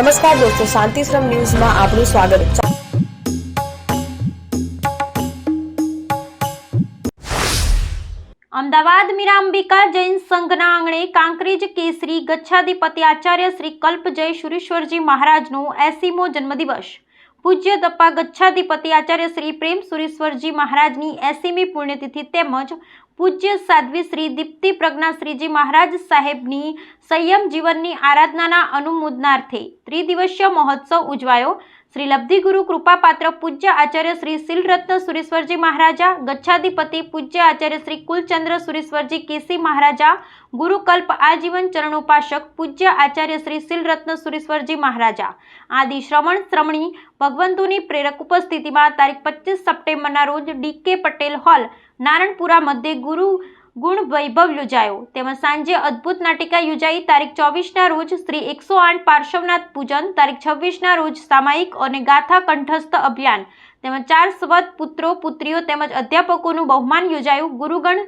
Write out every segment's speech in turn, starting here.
નમસ્કાર દોસ્તો શાંતિશ્રમ ન્યૂઝમાં આપનું સ્વાગત. અમદાવાદ મીરાંબિકા જૈન સંઘના આંગણે કાંકરેજ કેસરી ગચ્છાધિપતિ આચાર્ય શ્રી કલ્પજય સુરેશ્વરજી મહારાજનો એસીમો જન્મદિવસ. પૂજ્ય દપ્પા ગચ્છાધિપતિ આચાર્ય શ્રી પ્રેમ સુરેશ્વરજી મહારાજની એસીમી પુણ્યતિથિ તેમજ પૂજ્ય સાધ્વી શ્રી દીપ્તિ પ્રજ્ઞાશ્રીજી મહારાજ સાહેબની સંયમ જીવનની આરાધનાના અનુમોદનાર્થે ત્રિદિવસીય મહોત્સવ ઉજવાયો. શ્રી લબ્ધિગુરુ કૃપાપાત્ર પૂજ્ય આચાર્ય શ્રી શીલરત્ન સુરેશ્વરજી મહારાજા, ગચ્છાધિપતિ પૂજ્ય આચાર્ય શ્રી કુલચંદ્ર સુરેશ્વરજી કેસી મહારાજા, ગુરુકલ્પ આજીવન ચરણોપાસક પૂજ્ય આચાર્ય શ્રી શીલરત્ન સુરેશ્વરજી મહારાજા. આદિ શ્રવણ શ્રમણી ભગવંતોની પ્રેરક ઉપસ્થિતિમાં તારીખ પચીસ સપ્ટેમ્બરના રોજ ડીકે પટેલ હોલ નારણપુરા મધ્યે ગુરુ ગુણ વૈભવ યોજાયો. તેમજ સાંજે અદ્ભુત નાટિકા યોજાઈ. તારીખ ચોવીસના રોજ શ્રી એકસો આઠ પાર્શ્વનાથ પૂજન, તારીખ છવ્વીસના રોજ સામાયિક અને ગાથા કંઠસ્થ અભિયાન. તેમજ ચાર સ્વત પુત્રો, પુત્રીઓ તેમજ અધ્યાપકોનું બહુમાન યોજાયું. ગુરુગણ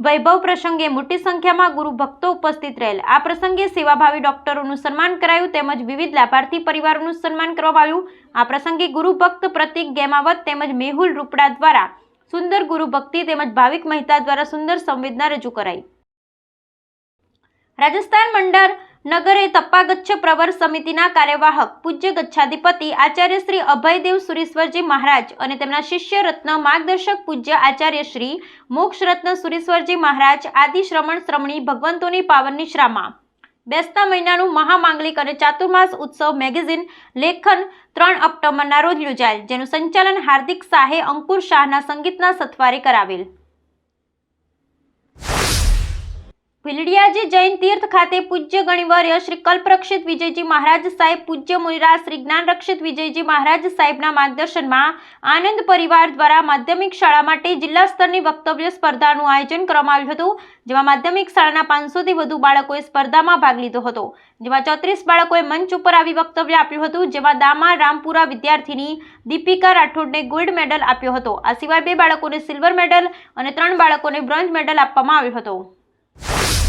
વૈભવ પ્રસંગે મોટી સંખ્યામાં ગુરુ ભક્તો ઉપસ્થિત રહેલ. આ પ્રસંગે સેવાભાવી ડોક્ટરોનું સન્માન કરાયું. તેમજ વિવિધ લાભાર્થી પરિવારોનું સન્માન કરવામાં આવ્યું. આ પ્રસંગે ગુરુ ભક્ત પ્રતિક ગેમાવત તેમજ મેહુલ રૂપડા દ્વારા સુંદર ગુરુ ભક્તિ તેમજ ભાવિક મહેતા દ્વારા સુંદર સંવેદના રજૂ કરાઈ. રાજસ્થાન મંડળ નગરે તપ્પાગચ્છ પ્રવર સમિતિના કાર્યવાહક પૂજ્ય ગચ્છાધિપતિ આચાર્ય શ્રી અભયદેવ સુરેશ્વરજી મહારાજ અને તેમના શિષ્ય રત્ન માર્ગદર્શક પૂજ્ય આચાર્ય શ્રી મોક્ષ રત્ન સુરેશ્વરજી મહારાજ આદિ શ્રમણ ભગવંતોની પાવનની શ્રામા બેસતા મહિનાનું મહામાંગલિક અને ચાતુર્માસ ઉત્સવ મેગેઝિન લેખન ત્રણ ઓક્ટોબરના રોજ યોજાયેલ, જેનું સંચાલન હાર્દિક શાહે અંકુર શાહના સંગીતના સથવારે કરાવેલ. ભીલડિયાજી જૈન તીર્થ ખાતે પૂજ્ય ગણિવર્ય શ્રી કલ્પરક્ષિત વિજયજી મહારાજ સાહેબ, પૂજ્ય મુનિરાજ શ્રી જ્ઞાન રક્ષિત વિજયજી મહારાજ સાહેબના માર્ગદર્શનમાં આનંદ પરિવાર દ્વારા માધ્યમિક શાળા માટે જિલ્લા સ્તરની વક્તવ્ય સ્પર્ધાનું આયોજન કરવામાં આવ્યું હતું, જેમાં માધ્યમિક શાળાના પાંચસોથી વધુ બાળકોએ સ્પર્ધામાં ભાગ લીધો હતો. જેમાં ચોત્રીસ બાળકોએ મંચ ઉપર આવી વક્તવ્ય આપ્યું હતું, જેમાં દામા રામપુરા વિદ્યાર્થીની દીપિકા રાઠોડને ગોલ્ડ મેડલ આપ્યો હતો. આ સિવાય બે બાળકોને સિલ્વર મેડલ અને ત્રણ બાળકોને બ્રોન્ઝ મેડલ આપવામાં આવ્યો હતો. you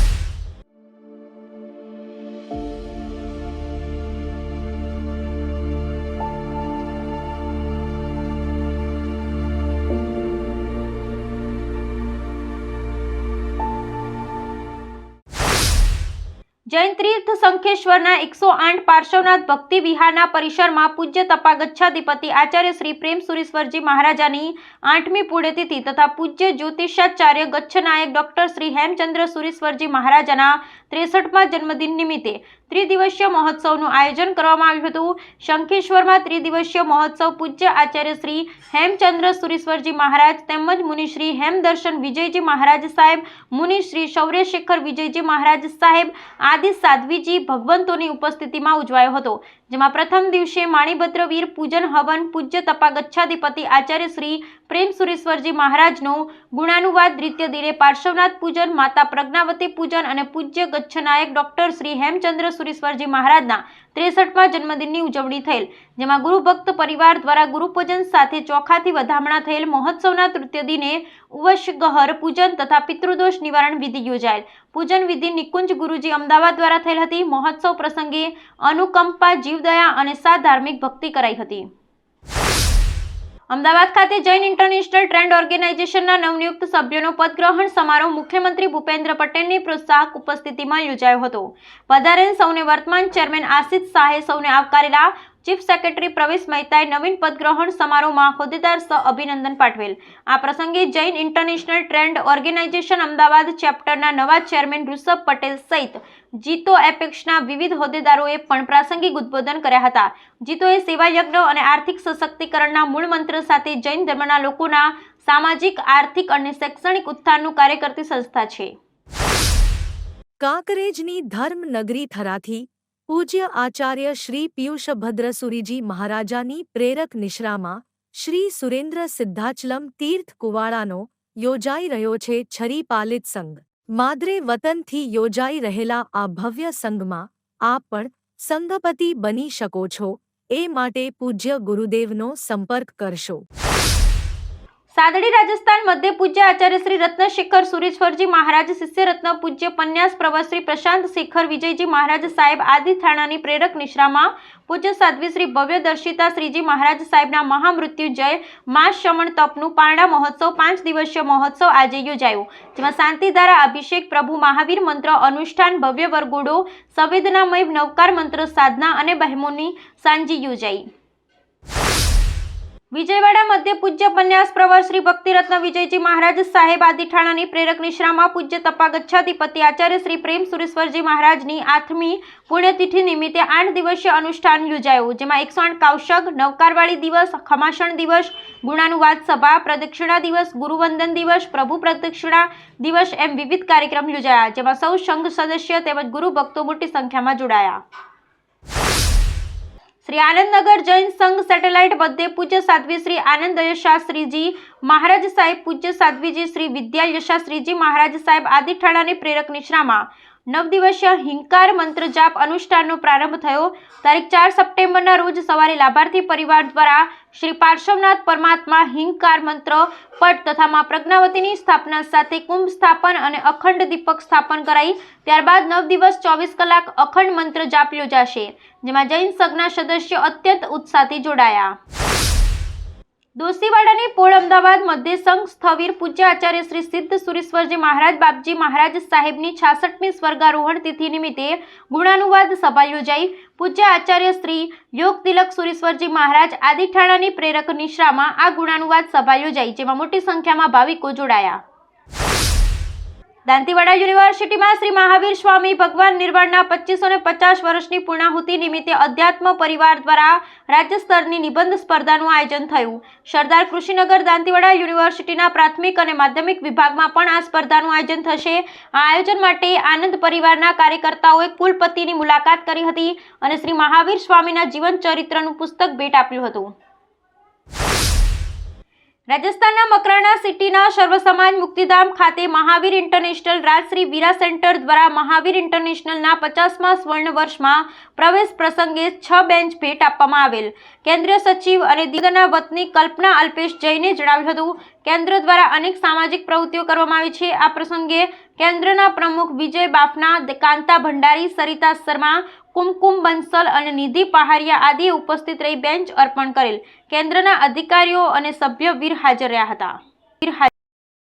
જૈન તીર્થ સંખેશ્વરના એકસો આઠ પાર્શ્વનાથ ભક્તિ વિહારના પરિસરમાં પૂજ્ય તપા ગચ્છાધિપતિ આચાર્ય શ્રી પ્રેમ સુરેશ્વરજી મહારાજાની આઠમી પુણ્યતિથિ તથા પૂજ્ય જ્યોતિષાચાર્ય ગચ્છ નાયક ડોક્ટર શ્રી હેમચંદ્ર સુરેશ્વરજી મહારાજાના ત્રેસઠમા જન્મદિન નિમિત્તે ત્રિદિવસીય મહોત્સવનું આયોજન કરવામાં આવ્યું હતું. શંખેશ્વરમાં ત્રિદિવસીય મહોત્સવ પૂજ્ય આચાર્ય શ્રી હેમચંદ્ર સુરેશ્વરજી મહારાજ તેમજ મુનિશ્રી હેમદર્શન વિજયજી મહારાજ સાહેબ, મુનિશ્રી શૌર્યશેખર વિજયજી મહારાજ સાહેબ આદિ સાધ્વીજી ભગવંતોની ઉપસ્થિતિમાં ઉજવાયો હતો. જેમાં પ્રથમ દિવસે માણીભદ્ર વીર પૂજન હવન પૂજ્ય તપા ગચ્છાધિપતિ આચાર્ય શ્રી પ્રેમ સુરેશ્વરજી મહારાજનો ગુણાનુવાદ દ્વિતીય દિને પાર્શ્વનાથ પૂજન, માતા પ્રજ્ઞાવતી પૂજન અને પૂજ્ય ગચ્છનાયક ડોક્ટર શ્રી હેમચંદ્ર સુરેશ્વરજી મહારાજના ત્રેસઠમા જન્મદિનની ઉજવણી થયેલ, જેમાં ગુરુભક્ત પરિવાર દ્વારા ગુરુપૂજન સાથે ચોખાથી વધામણા થયેલ મહોત્સવના તૃતીય દિને ઉવશગહર પૂજન તથા પિતૃદોષ નિવારણ વિધિ યોજાયેલ. પૂજન વિધિ નિકુંજ ગુરુજી અમદાવાદ દ્વારા થયેલ હતી. મહોત્સવ પ્રસંગે અનુકંપા, જીવદયા અને સા ધાર્મિક ભક્તિ કરાઈ હતી. અમદાવાદ ખાતે જૈન ઇન્ટરનેશનલ ટ્રેન્ડ ઓર્ગેનાઇઝેશનના નવનિયુક્ત સભ્યોનો પદગ્રહણ સમારોહ મુખ્યમંત્રી ભૂપેન્દ્ર પટેલની પ્રોત્સાહક ઉપસ્થિતિમાં યોજાયો હતો. પધારેલ સૌને વર્તમાન ચેરમેન આશિષ શાહે સૌને આવકારેલા ચીફ સેક્રેટરી પ્રવેશ મહેતાએ નવીન પદગ્રહણ સમારોહમાં હોદ્દેદાર સહ અભિનંદન પાઠવેલ. આ પ્રસંગે Jain international trend organization Ahmedabad ચેપ્ટરના નવા ચેરમેન ઋષભ પટેલ સહિત જીતો એપેક્ષના વિવિધ હોદ્દેદારોએ પણ પ્રાસંગિક ઉદ્બોધન કર્યા હતા. જીતોએ સેવાયજ્ઞ અને આર્થિક સશક્તિકરણના મૂળ મંત્ર સાથે જૈન ધર્મના લોકોના સામાજિક, આર્થિક અને શૈક્ષણિક ઉત્થાનનું કાર્ય કરતી સંસ્થા છે. કાંકરેજની ધર્મનગરી થરાથી પૂજ્ય આચાર્ય શ્રી પિયુષભદ્રસુરીજી મહારાજાની પ્રેરક નિશ્રામાં શ્રી સુરેન્દ્ર સિદ્ધાચલમ તીર્થ કુવાળાનો યોજાઈ રહ્યો છે છરી પાલિત સંઘ. માદરે વતનથી યોજાઈ રહેલા આ ભવ્ય સંઘમાં આપ પણ સંઘપતિ બની શકો છો. એ માટે પૂજ્ય ગુરુદેવનો સંપર્ક કરશો. સાદડી રાજસ્થાન મધ્ય પૂજ્ય આચાર્ય શ્રી રત્નશેખર સુરેશ્વરજી મહારાજ શિષ્ય રત્ન પૂજ્ય પન્યાસ પ્રવશ્રી પ્રશાંત શેખર વિજયજી મહારાજ સાહેબ આદિ થાણાની પ્રેરક નિશ્રામાં પૂજ્ય સાધ્વી શ્રી ભવ્ય દર્શિતા શ્રીજી મહારાજ સાહેબના મહામૃત્યુજય માસ શમણ તપનું પારણા મહોત્સવ, પાંચ દિવસીય મહોત્સવ આજે યોજાયો. જેમાં શાંતિધારા અભિષેક, પ્રભુ મહાવીર મંત્ર, અનુષ્ઠાન, ભવ્ય વરગુડો, સંવેદનામય નવકાર મંત્ર, સાધના અને બહેમોની સાંજી યોજાઈ. વિજયવાડા મધ્ય પૂજ્ય પન્યાસ પ્રવર શ્રી ભક્તિરત્ન વિજયજી મહારાજ સાહેબ આદિઠાણાની પ્રેરક નિશ્રામાં પૂજ્ય તપાગચ્છાધિપતિ આચાર્ય શ્રી પ્રેમ સુરેશ્વરજી મહારાજની આઠમી પુણ્યતિથિ નિમિત્તે આઠ દિવસીય અનુષ્ઠાન યોજાયું, જેમાં એકસો આઠ કૌશક નવકારવાળી દિવસ, ખમાસણ દિવસ, ગુણાનુવાદ સભા, પ્રદક્ષિણા દિવસ, ગુરુવંદન દિવસ, પ્રભુ પ્રદક્ષિણા દિવસ એમ વિવિધ કાર્યક્રમ યોજાયા, જેમાં સૌ સંઘ સદસ્ય તેમજ ગુરુ ભક્તો મોટી સંખ્યામાં જોડાયા. શ્રી આનંદનગર જૈન સંઘ સેટેલાઇટ બધે પૂજ્ય સાધ્વી શ્રી આનંદ યશાસ્ત્રીજી મહારાજ સાહેબ પૂજ્ય સાધ્વીજી શ્રી વિદ્યા યશાસ્ત્રીજી મહારાજ સાહેબ આદિ ઠાણાની પ્રેરક નિશ્રામાં નવ દિવસીય હિંકાર મંત્ર જાપ અનુષ્ઠાનનો પ્રારંભ થયો. તારીખ ચાર સપ્ટેમ્બરના રોજ સવારે લાભાર્થી પરિવાર દ્વારા શ્રી પાર્શ્વનાથ પરમાત્મા હિંકાર મંત્ર પટ તથા મા પ્રજ્ઞાવતીની સ્થાપના સાથે કુંભ સ્થાપન અને અખંડ દીપક સ્થાપન કરાઈ. ત્યારબાદ નવ દિવસ ચોવીસ કલાક અખંડ મંત્ર જાપ યોજાશે, જેમાં જૈન સંઘના સદસ્યો અત્યંત ઉત્સાહથી જોડાયા. દોશીવાડાની પોળ અમદાવાદ મધ્ય સંઘ સ્થવીર પૂજ્ય આચાર્ય શ્રી સિદ્ધ સુરેશ્વરજી મહારાજ, બાપજી મહારાજ સાહેબની છાસઠમી સ્વર્ગારોહણ તિથિ નિમિત્તે ગુણાનુવાદ સભા યોજાઈ. પૂજ્ય આચાર્ય શ્રી યોગ તિલક સુરેશ્વરજી મહારાજ આદિઠાણાની પ્રેરક નિશ્રામાં આ ગુણાનુવાદ સભા યોજાઈ, જેમાં મોટી સંખ્યામાં ભાવિકો જોડાયા. દાંતીવાડા યુનિવર્સિટીમાં શ્રી મહાવીર સ્વામી ભગવાન નિર્વાણના પચીસો ને પચાસ વર્ષની પૂર્ણાહુતિ નિમિત્તે અધ્યાત્મ પરિવાર દ્વારા રાજ્ય સ્તરની નિબંધ સ્પર્ધાનું આયોજન થયું. સરદાર કૃષિનગર દાંતીવાડા યુનિવર્સિટીના પ્રાથમિક અને માધ્યમિક વિભાગમાં પણ આ સ્પર્ધાનું આયોજન થશે. આ આયોજન માટે આનંદ પરિવારના કાર્યકર્તાઓએ કુલપતિની મુલાકાત કરી હતી અને શ્રી મહાવીર સ્વામીના જીવન ચરિત્રનું પુસ્તક ભેટ આપ્યું હતું. રાજસ્થાનના મકરાણા સિટીના સર્વસમાજ મુક્તિધામ ખાતે મહાવીર ઇન્ટરનેશનલ રાજશ્રી વીરા સેન્ટર દ્વારા મહાવીર ઇન્ટરનેશનલના પચાસમા સ્વર્ણ વર્ષમાં પ્રવેશ પ્રસંગે છ બેન્ચ ભેટ આપવામાં આવેલ. કેન્દ્રીય સચિવ અને દિગના વતની કલ્પના અલ્પેશ જૈને જણાવ્યું હતું કેન્દ્ર દ્વારા અનેક સામાજિક પ્રવૃત્તિઓ કરવામાં આવી છે. આ પ્રસંગે કેન્દ્રના પ્રમુખ વિજય બાફના, કાંતા ભંડારી, સરિતા શર્મા, કુમકુમ બંસલ અને નિધિ પહારિયા આદિએ ઉપસ્થિત રહી બેન્ચ અર્પણ કરેલ. કેન્દ્રના અધિકારીઓ અને સભ્ય વીર હાજર રહ્યા હતા.